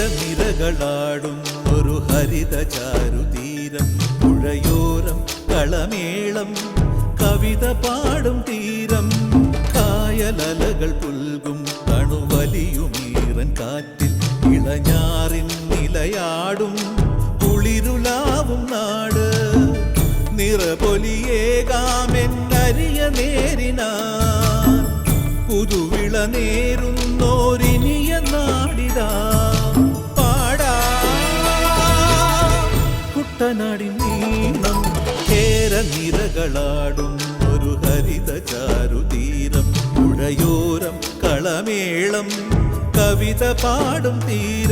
കേരനിരകളാടും ഒരു ഹരിത ചാരുതീരം പുഴയോരം കളമേളം കവിത പാടും തീരം കായലലകൾ പുൽകും കണുവലിയുമീറൻ കാറ്റിൽ ഇളഞ്ഞാറിൻ നിലയാടും കുളിരുലാവും നാട്. നിറപൊലിയേകാമെന്നരിയ നേരിനാ പുതുവിള നേരുന്നോരിനിയ കുട്ടനാടിൻ നീണം കേരനിരകളാടും ഒരു ഹരിത ചാരുതീരം പുഴയോരം കളമേളം കവിത പാടും തീരം.